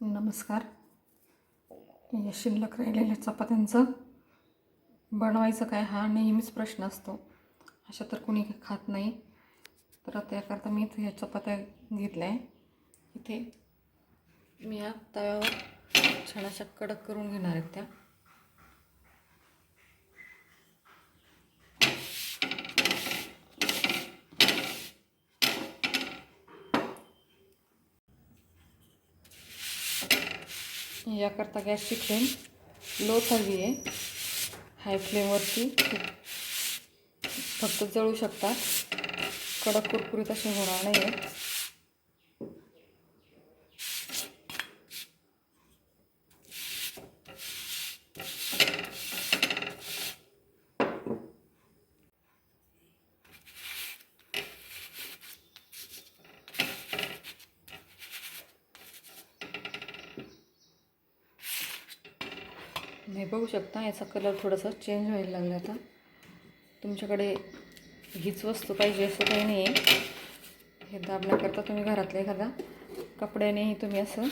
नमस्कार. या शिल्लक राहिलेल्या चपात्यांचं बनवायचं काय हा नेहमीच प्रश्न असतो. अशा तर कुणी खात नाही. तर त्याकरता मी इथे ह्या चपात्या घेतल्या आहे. इथे मी या तव्यावर छान अशा कडक करून घेणार आहेत त्या. याकरता गॅसची फ्लेम लो हवी आहे. हाय फ्लेमवरती फक्त जळू शकतात. कडक कुरकुरीत असे होणार नाही आहे हे बघू शकता याचा कलर थोडासा चेंज व्हायला लागला आता. तुमच्याकडे हीच वस्तू पाहिजे असं काही नाही आहे हे दाबण्याकरता तुम्ही घरातल्या एखादा कपड्यानेही तुम्ही असं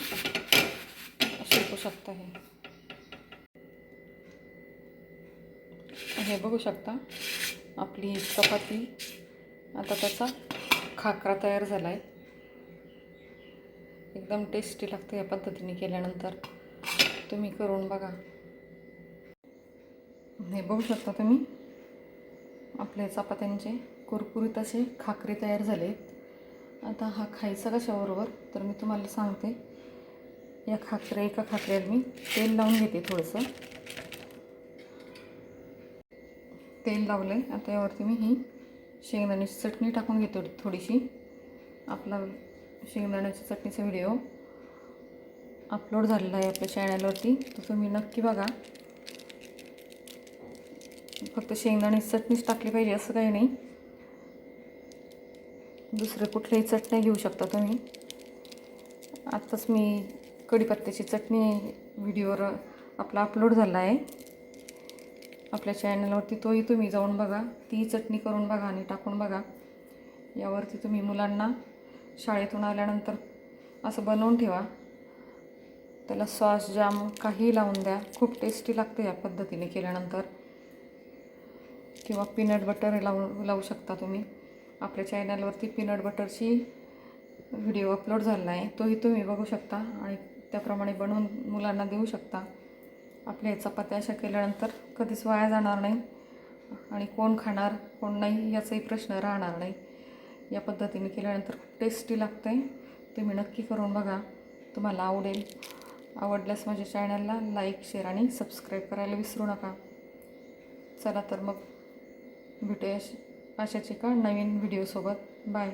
शिकू शकता हे. हे बघू शकता आपली ही चपाती. आता त्याचा खाकरा तयार झाला आहे एकदम टेस्टी लागतं या पद्धतीने केल्यानंतर. तुम्ही करून बघा. हे बघू शकता तुम्ही. आपले चपात्यांचे कुरकुरीत असे खाकरे तयार झाले आता हा खायचा कशाबरोबर? तर मी तुम्हाला सांगते. या खाकऱ्या एका खाकऱ्यात मी तेल लावून घेते थोडंसं. तेल लावलं आहे आता यावरती मी ही शेंगदाण्याची चटणी टाकून घेतो थोडीशी. आपला शेंगदाण्याच्या चटणीचा व्हिडिओ अपलोड झालेला आहे आपल्या चॅनलवरती तर तुम्ही नक्की बघा. फक्त शेंगदाणे चटणीच टाकली पाहिजे असं काही नाही. दुसरं कुठल्याही चटण्या घेऊ शकता तुम्ही. आत्ताच मी कढीपत्त्याची चटणी व्हिडिओवर आपला अपलोड झाला आहे. आपल्या चॅनलवरती तोही तुम्ही जाऊन बघा. ती चटणी करून बघा आणि टाकून बघा. यावरती तुम्ही मुलांना शाळेतून आल्यानंतर असं बनवून ठेवा. त्याला सॉस जाम काही लावून द्या. खूप टेस्टी लागते या पद्धतीने केल्यानंतर. किंवा पीनट बटर लावू लावू शकता तुम्ही. आपल्या चॅनलवरती पीनट बटरची व्हिडिओ अपलोड झाला आहे. तोही तुम्ही बघू शकता आणि त्याप्रमाणे बनवून मुलांना देऊ शकता. आपल्या चपात्या अशा केल्यानंतर कधीच वाया जाणार नाही आणि कोण खाणार कोण नाही याचाही प्रश्न राहणार नाही. या पद्धतीने केल्यानंतर खूप टेस्टी लागतं आहे तुम्ही नक्की करून बघा. तुम्हाला आवडेल. आवडल्यास माझ्या चॅनलला लाईक शेअर आणि सबस्क्राईब करायला विसरू नका. चला तर मग. भेटूया अशाच एका नवीन व्हिडिओसोबत बाय